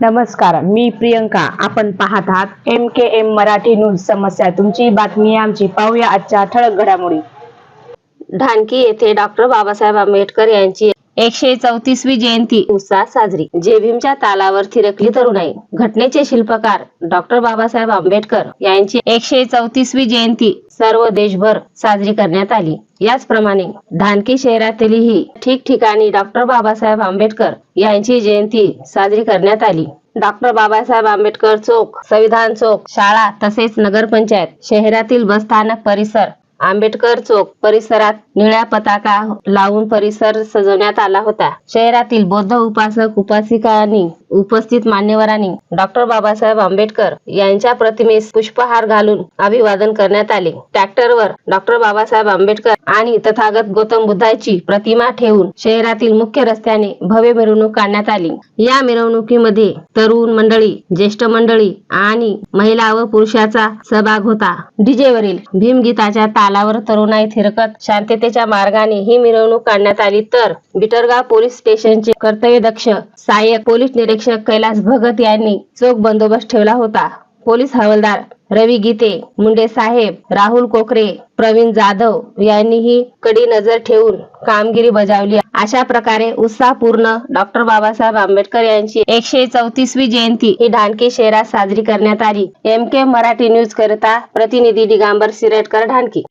नमस्कार मी प्रियंका. आपण पाहत आहात M K M Marathi news समस्या. तुमची बातमी आमची. पाहूया आजच्या ठळक घडामोडी. ढानकी येथे डॉक्टर बाबासाहेब आंबेडकर यांची एकशे चौतीसवी जयंती उत्साहात साजरी. जेभीमच्या तालावर थिरकली तरुणाई. घटनेचे शिल्पकार डॉक्टर बाबासाहेब आंबेडकर यांची एकशे चौतीसवी जयंती सर्व देशभर साजरी करण्यात आली. याचप्रमाणे धानकी शहरातीलही ठिकठिकाणी डॉक्टर बाबासाहेब आंबेडकर यांची जयंती साजरी करण्यात आली. डॉक्टर बाबासाहेब आंबेडकर चौक संविधान चौक शाळा तसेच नगरपंचायत शहरातील बसस्थानक परिसर आंबेडकर चौक परिसरात निळ्या पताका लावून परिसर सजवण्यात आला होता. शहरातील बौद्ध उपासक उपासिकांनी उपस्थित मान्यवरांनी डॉक्टर बाबासाहेब आंबेडकर यांच्या प्रतिमेस पुष्पहार घालून अभिवादन करण्यात आले. ट्रॅक्टरवर डॉक्टर बाबासाहेब आंबेडकर आणि तथागत गौतम बुद्धाची प्रतिमा ठेवून शहरातील मुख्य रस्त्याने भव्य मिरवणूक काढण्यात आली. या मिरवणुकीमध्ये तरुण मंडळी ज्येष्ठ मंडळी आणि महिला व पुरुषाचा सहभाग होता. डीजेवरील भीमगीताच्या तालावर तरुणाई थिरकत शांततेच्या मार्गाने ही मिरवणूक काढण्यात आली. तर बिटरगाव पोलीस स्टेशनचे कर्तव्यदक्ष सहाय्यक पोलीस निरीक्षक कैलास भगत यांनी चोख बंदोबस्त ठेवला होता. पोलीस हवालदार रवी गीते मुंडे साहेब राहुल कोकरे प्रवीण जाधव यांनीही कडी नजर ठेवून कामगिरी बजावली. अशा प्रकारे उत्साहपूर्ण डॉक्टर बाबासाहेब आंबेडकर यांची एकशे चौतीसवी जयंती ही ढानकी शहरात साजरी करण्यात आली. एम के मराठी न्यूज करता प्रतिनिधी दिगांबर सिरेटकर ढानकी